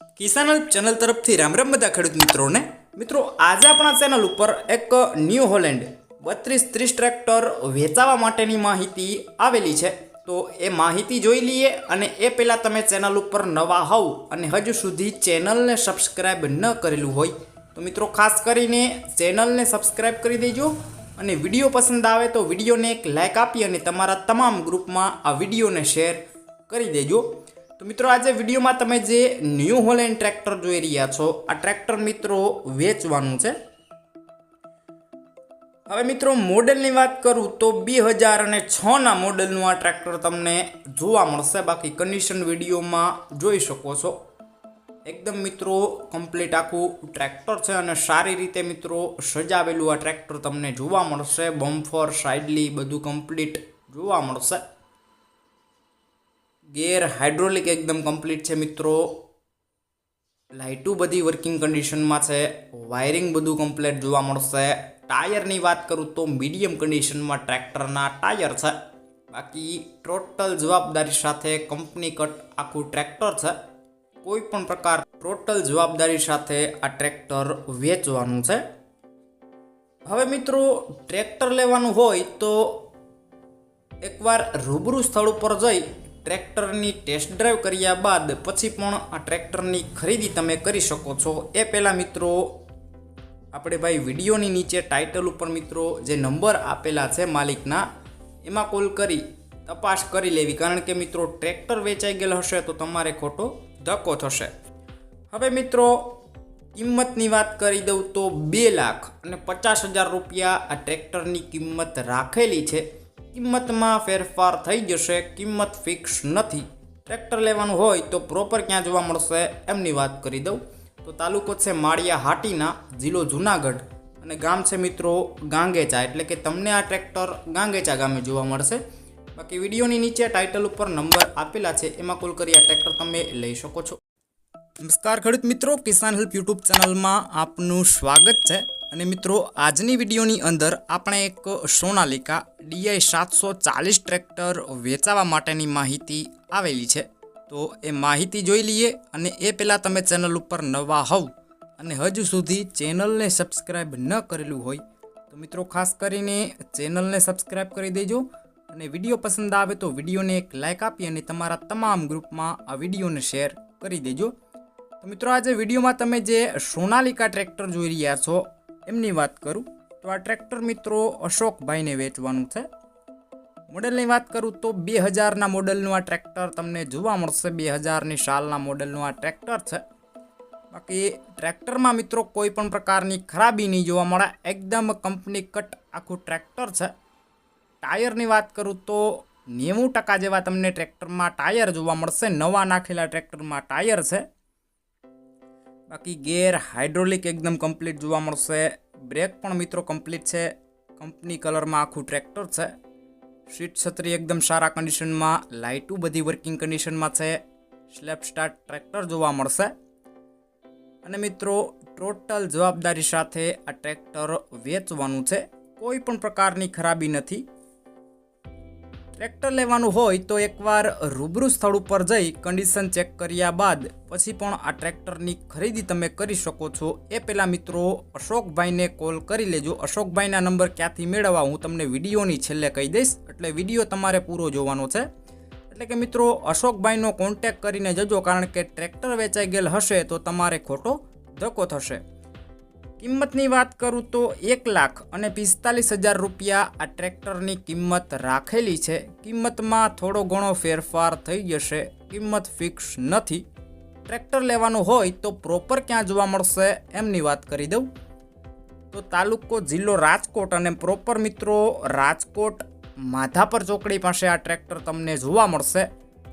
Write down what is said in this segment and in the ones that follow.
કિસાન channel તરફથી રામ રામ બધા ખેડૂત મિત્રોને. મિત્રો, આજે આપણા ચેનલ ઉપર એક ન્યૂ હોલેન્ડ બત્રીસ ત્રીસ ટ્રેક્ટર વેચાવા માટેની માહિતી આવેલી છે. તો એ માહિતી જોઈ લઈએ અને એ પહેલાં તમે ચેનલ ઉપર નવા હોવ અને હજુ સુધી ચેનલને સબસ્ક્રાઈબ ન કરેલું હોય, તો મિત્રો ખાસ કરીને ચેનલને સબસ્ક્રાઈબ કરી દેજો અને વીડિયો પસંદ આવે તો વિડીયોને એક લાઇક આપી અને તમારા તમામ ગ્રુપમાં આ વિડીયોને શેર કરી દેજો. મિત્રો આજે વિડીયોમાં તમે જે ન્યૂ હોલેન્ડ ટ્રેક્ટર જોઈ રહ્યા છો, આ ટ્રેક્ટર મિત્રો વેચવાનું છે. હવે મિત્રો મોડેલની વાત કરું તો બે હજાર અને છના મોડેલનું આ ટ્રેક્ટર તમને જોવા મળશે. બાકી કન્ડિશન વિડીયોમાં જોઈ શકો છો. એકદમ મિત્રો કમ્પ્લીટ આખું ટ્રેક્ટર છે અને સારી રીતે મિત્રો સજાવેલું આ ટ્રેક્ટર તમને જોવા મળશે. બમ્ફર સાઇડલી બધું કમ્પ્લીટ જોવા મળશે. ગેર હાઇડ્રોલિક એકદમ કમ્પ્લીટ છે મિત્રો. લાઇટું બધી વર્કિંગ કન્ડિશનમાં છે. વાયરિંગ બધું કમ્પ્લીટ જોવા મળશે. ટાયરની વાત કરું તો મીડિયમ કન્ડિશનમાં ટ્રેક્ટરના ટાયર છે. બાકી ટોટલ જવાબદારી સાથે કંપની કટ આખું ટ્રેક્ટર છે. કોઈ પણ પ્રકાર ટોટલ જવાબદારી સાથે આ ટ્રેક્ટર વેચવાનું છે. હવે મિત્રો ટ્રેક્ટર લેવાનું હોય તો એકવાર રૂબરૂ સ્થળ ઉપર જઈ ટ્રેક્ટરની ટેસ્ટ ડ્રાઈવ કર્યા બાદ પછી પણ આ ટ્રેક્ટરની ખરીદી તમે કરી શકો છો. એ પહેલાં મિત્રો, આપણે ભાઈ વિડીયોની નીચે ટાઇટલ ઉપર મિત્રો જે નંબર આપેલા છે માલિકના, એમાં કોલ કરી તપાસ કરી લેવી. કારણ કે મિત્રો, ટ્રેક્ટર વેચાઈ ગયેલ હશે તો તમારે ખોટો ધક્કો થશે. હવે મિત્રો, કિંમતની વાત કરી દઉં તો બે લાખ અને પચાસ હજાર રૂપિયા આ ટ્રેક્ટરની કિંમત રાખેલી છે. કિંમતમાં ફેરફાર થઈ જશે, કિંમત ફિક્સ નથી. ટ્રેક્ટર લેવાનું હોય તો પ્રોપર ક્યાં જોવા મળશે એમની વાત કરી દઉં. તો તાલુકો છે માળિયા હાટીના, જિલ્લો જુનાગઢ અને ગામ છે મિત્રો ગાંગેચા. એટલે કે તમને આ ટ્રેક્ટર ગાંગેચા ગામે જોવા મળશે. બાકી વિડીયોની નીચે ટાઇટલ ઉપર નંબર આપેલા છે, એમાં કોલ કરી આ ટ્રેક્ટર તમે લઈ શકો છો. નમસ્કાર ખેડૂત મિત્રો, કિસાન હેલ્પ યુટ્યુબ ચેનલમાં આપનું સ્વાગત છે. અને મિત્રો, આજની વિડીયોની અંદર આપણે એક સોનાલિકા ડીઆઈ સાતસો ચાલીસ ટ્રેક્ટર વેચાવા માટેની માહિતી આવેલી છે. તો એ માહિતી જોઈ લઈએ અને એ પહેલાં તમે ચેનલ ઉપર નવા હોવ અને હજુ સુધી ચેનલને સબસ્ક્રાઈબ ન કરેલું હોય, તો મિત્રો ખાસ કરીને ચેનલને સબસ્ક્રાઈબ કરી દેજો અને વીડિયો પસંદ આવે તો વિડીયોને એક લાઇક આપી અને તમારા તમામ ગ્રુપમાં આ વિડીયોને શેર કરી દેજો. તો મિત્રો, આજે વિડીયોમાં તમે જે સોનાલિકા ટ્રેક્ટર જોઈ રહ્યા છો એમની વાત કરું? તો આ ટ્રેક્ટર મિત્રો અશોકભાઈને વેચવાનું છે. મોડેલની વાત કરું તો બે હજારના મોડેલનું આ ટ્રેક્ટર તમને જોવા મળશે. બે હજારની સાલના મોડેલનું આ ટ્રેક્ટર છે. બાકી ટ્રેક્ટરમાં મિત્રો કોઈ પણ પ્રકારની ખરાબી નહીં જોવા મળે. એકદમ કંપની કટ આખું ટ્રેક્ટર છે. ટાયરની વાત કરું તો નેવું ટકા જેવા તમને ટ્રેક્ટરમાં ટાયર જોવા મળશે. નવા નાખેલા ટ્રેક્ટરમાં ટાયર છે. બાકી ગેર હાઇડ્રોલિક એકદમ કમ્પ્લીટ જોવા મળશે. બ્રેક પણ મિત્રો કમ્પ્લીટ છે. કંપની કલરમાં આખું ટ્રેક્ટર છે. સીટ છત્રી એકદમ સારા કન્ડિશનમાં લાઇટું બધી વર્કિંગ કન્ડિશનમાં છે. સ્લેપ સ્ટાર્ટ ટ્રેક્ટર જોવા મળશે. અને મિત્રો ટોટલ જવાબદારી સાથે આ ટ્રેક્ટર વેચવાનું છે. કોઈ પણ પ્રકારની ખરાબી નથી. ટ્રેક્ટર લેવાનું હોય તો એકવાર રૂબરૂ સ્થળ ઉપર જઈ કન્ડિશન ચેક કર્યા બાદ પછી પણ આ ટ્રેક્ટરની ખરીદી તમે કરી શકો છો. એ પહેલાં મિત્રો અશોકભાઈને કોલ કરી લેજો. અશોકભાઈના નંબર ક્યાંથી મેળવવા હું તમને વિડીયોની છેલ્લે કહી દઈશ. એટલે વીડિયો તમારે પૂરો જોવાનો છે. એટલે કે મિત્રો અશોકભાઈનો કોન્ટેક કરીને જજો કારણ કે ટ્રેક્ટર વેચાઈ ગયેલ હશે તો તમારે ખોટો ધક્કો થશે. કિંમતની વાત કરું તો એક લાખ અને પિસ્તાલીસ હજાર રૂપિયા આ ટ્રેક્ટરની કિંમત રાખેલી છે. કિંમતમાં થોડો ઘણો ફેરફાર થઈ જશે. કિંમત ફિક્સ નથી. ટ્રેક્ટર લેવાનું હોય તો પ્રોપર ક્યાં જોવા મળશે એમની વાત કરી દઉં. તો તાલુકો જિલ્લો રાજકોટ અને પ્રોપર મિત્રો રાજકોટ માધાપર ચોકડી પાસે આ ટ્રેક્ટર તમને જોવા મળશે.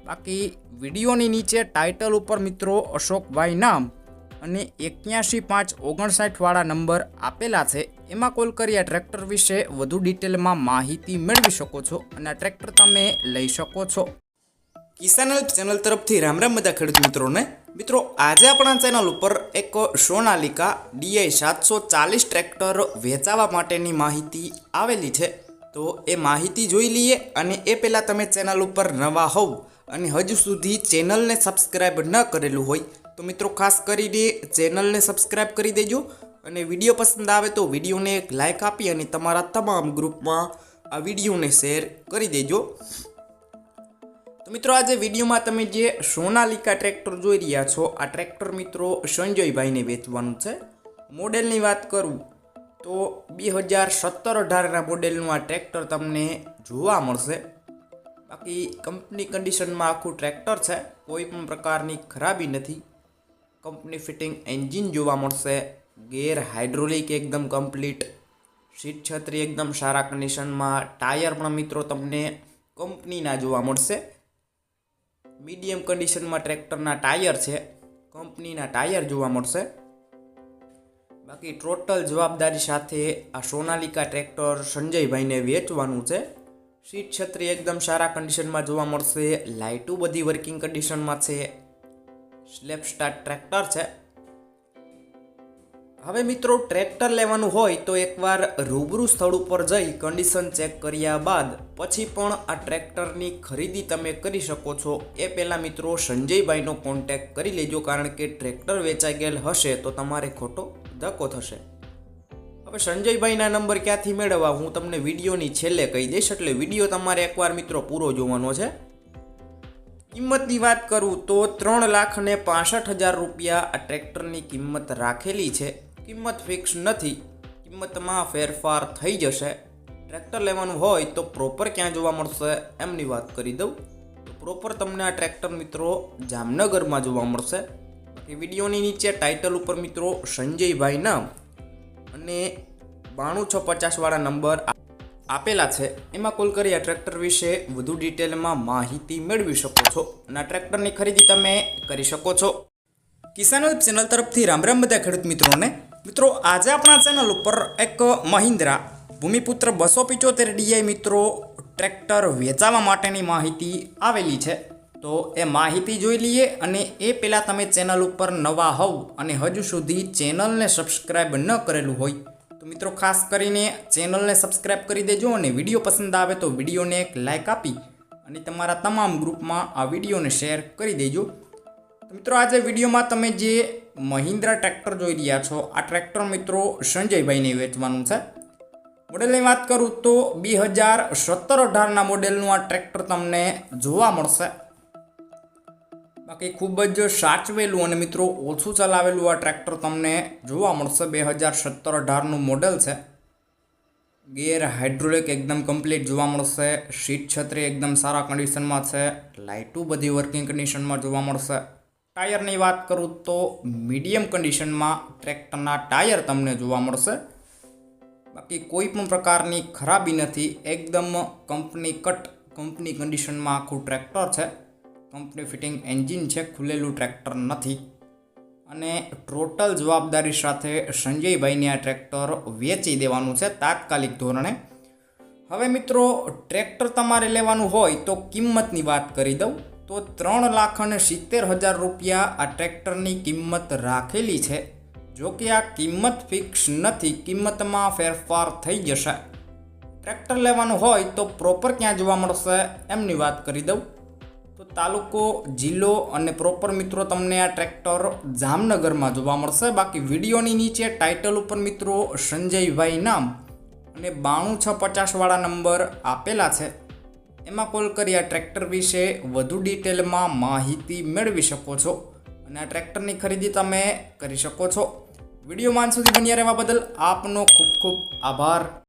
બાકી વિડીયોની નીચે ટાઇટલ ઉપર મિત્રો અશોકભાઈ નામ અને એક્યાસી પાંચ ઓગણસાઠવાળા નંબર આપેલા છે. એમાં કોલ કરી આ ટ્રેક્ટર વિશે વધુ ડિટેલમાં માહિતી મેળવી શકો છો અને આ ટ્રેક્ટર તમે લઈ શકો છો. કિસાન હેલ્પ ચેનલ તરફથી રામ રામ બધા ખેડૂત મિત્રોને. મિત્રો, આજે આપણા ચેનલ ઉપર એક સોનાલિકા ડીઆઈ સાતસો ચાલીસ ટ્રેક્ટર વેચાવા માટેની માહિતી આવેલી છે. તો એ માહિતી જોઈ લઈએ અને એ પહેલાં તમે ચેનલ ઉપર નવા હોવ અને હજુ સુધી ચેનલને સબસ્ક્રાઈબ ન કરેલું હોય તો મિત્રો, ખાસ કરીને ચેનલને સબસ્ક્રાઈબ કરી દેજો અને વીડિયો પસંદ આવે તો વિડીયોને એક લાઇક આપી અને તમારા તમામ ગ્રુપમાં આ વિડીયોને શેર કરી દેજો. તો મિત્રો, આજે વિડીયોમાં તમે જે સોનાલિકા ટ્રેક્ટર જોઈ રહ્યા છો, આ ટ્રેક્ટર મિત્રો સંજયભાઈને વેચવાનું છે. મોડેલની વાત કરું તો બે હજાર સત્તર અઢારના મોડેલનું આ ટ્રેક્ટર તમને જોવા મળશે. બાકી કંપની કન્ડિશનમાં આખું ટ્રેક્ટર છે, કોઈ પણ પ્રકારની ખરાબી નથી. કંપની ફિટિંગ એન્જિન જોવા મળશે. ગેર હાઇડ્રોલિક એકદમ કમ્પ્લીટ. સીટ છત્રી એકદમ સારા કન્ડિશનમાં. ટાયર પણ મિત્રો તમને કંપનીના જોવા મળશે. મીડિયમ કન્ડિશનમાં ટ્રેક્ટરના ટાયર છે. કંપનીના ટાયર જોવા મળશે. બાકી ટોટલ જવાબદારી સાથે આ સોનાલિકા ટ્રેક્ટર સંજયભાઈને વેચવાનું છે. સીટ છત્રી એકદમ સારા કન્ડિશનમાં જોવા મળશે. લાઇટું બધી વર્કિંગ કન્ડિશનમાં છે. સ્લેપ સ્ટાર્ટ ટ્રેક્ટર છે. હવે મિત્રો ટ્રેક્ટર લેવાનું હોય તો એકવાર રૂબરૂ સ્થળ ઉપર જઈ કન્ડિશન ચેક કર્યા બાદ પછી પણ આ ટ્રેક્ટરની ખરીદી તમે કરી શકો છો. એ પહેલાં મિત્રો સંજયભાઈનો કોન્ટેક્ટ કરી લેજો કારણ કે ટ્રેક્ટર વેચાઈ ગયેલ હશે તો તમારે ખોટો ધક્કો થશે. હવે સંજયભાઈના નંબર ક્યાંથી મેળવવા? હું તમને વિડીયોની છેલ્લે કહી દઈશ એટલે વીડિયો તમારે એકવાર મિત્રો પૂરો જોવાનો છે. કિંમતની વાત કરું તો ત્રણ લાખ ને પાસઠ હજાર રૂપિયા આ ટ્રેક્ટરની કિંમત રાખેલી છે. કિંમત ફિક્સ નથી. કિંમતમાં ફેરફાર થઈ જશે. ટ્રેક્ટર લેવાનું હોય તો પ્રોપર ક્યાં જોવા મળશે એમની વાત કરી દઉં. પ્રોપર તમને આ ટ્રેક્ટર મિત્રો જામનગરમાં જોવા મળશે. બાકી વિડીયોની નીચે ટાઇટલ ઉપર મિત્રો સંજયભાઈ નામ અને બાણું છ પચાસવાળા નંબર આપેલા છે. એમાં કોલ કરી આ ટ્રેક્ટર વિશે વધુ ડિટેલમાં માહિતી મેળવી શકો છો અને આ ટ્રેક્ટરની ખરીદી તમે કરી શકો છો. કિસાન ચેનલ તરફથી રામ રામ બધા ખેડૂત મિત્રોને. મિત્રો, આજે આપણા ચેનલ ઉપર એક મહિન્દ્રા ભૂમિપુત્ર બસો પિચોતેર ડીઆઈ મિત્રો ટ્રેક્ટર વેચાવા માટેની માહિતી આવેલી છે. તો એ માહિતી જોઈ લઈએ અને એ પહેલાં તમે ચેનલ ઉપર નવા હોવ અને હજુ સુધી ચેનલને સબસ્ક્રાઈબ ન કરેલું હોય તો મિત્રો, ખાસ કરીને ચેનલને સબસ્ક્રાઈબ કરી દેજો અને વીડિયો પસંદ આવે તો વિડીયોને એક લાઇક આપી અને તમારા તમામ ગ્રુપમાં આ વિડીયોને શેર કરી દેજો. તો મિત્રો, આજે વિડીયોમાં તમે જે મહિન્દ્રા ટ્રેક્ટર જોઈ રહ્યા છો, આ ટ્રેક્ટર મિત્રો સંજયભાઈને વેચવાનું છે. મોડેલની વાત કરું તો બે હજાર સત્તર અઢારના મોડેલનું આ ટ્રેક્ટર તમને જોવા મળશે. બાકી ખૂબ જ સાચવેલું અને મિત્રો ઓછું ચલાવેલું આ ટ્રેક્ટર તમને જોવા મળશે. બે હજાર સત્તર અઢારનું મોડેલ છે. ગેર હાઇડ્રોલિક એકદમ કમ્પ્લીટ જોવા મળશે. સીટ છત્રી એકદમ સારા કન્ડિશનમાં છે. લાઇટું બધી વર્કિંગ કન્ડિશનમાં જોવા મળશે. ટાયરની વાત કરું તો મીડિયમ કન્ડિશનમાં ટ્રેક્ટરના ટાયર તમને જોવા મળશે. બાકી કોઈ પણ પ્રકારની ખરાબી નથી. એકદમ કંપની કટ કંપની કન્ડિશનમાં આખું ટ્રેક્ટર છે. કંપની ફિટિંગ એન્જિન છે, ખુલેલું ટ્રેક્ટર નથી. અને ટોટલ જવાબદારી સાથે સંજયભાઈને આ ટ્રેક્ટર વેચી દેવાનું છે તાત્કાલિક ધોરણે. હવે મિત્રો, ટ્રેક્ટર તમારે લેવાનું હોય તો કિંમતની વાત કરી દઉં. તો ત્રણ લાખ અને સિત્તેર હજાર રૂપિયા આ ટ્રેક્ટરની કિંમત રાખેલી છે. જો કે આ કિંમત ફિક્સ નથી, કિંમતમાં ફેરફાર થઈ જશે. ટ્રેક્ટર લેવાનું હોય તો પ્રોપર ક્યાં જોવા મળશે, એમની વાત કરી દઉં. તો તાલુકો, જિલ્લો અને પ્રોપર મિત્રો તમને આ ટ્રેક્ટર જામનગરમાં જોવા મળશે. બાકી વિડીયોની નીચે ટાઇટલ ઉપર મિત્રો સંજયભાઈ નામ અને બાણું છ પચાસવાળા નંબર આપેલા છે. એમાં કોલ કરી આ ટ્રેક્ટર વિશે વધુ ડિટેલમાં માહિતી મેળવી શકો છો અને આ ટ્રેક્ટરની ખરીદી તમે કરી શકો છો. વીડિયો માન સુધી બન્યા રહેવા બદલ આપનો ખૂબ ખૂબ આભાર.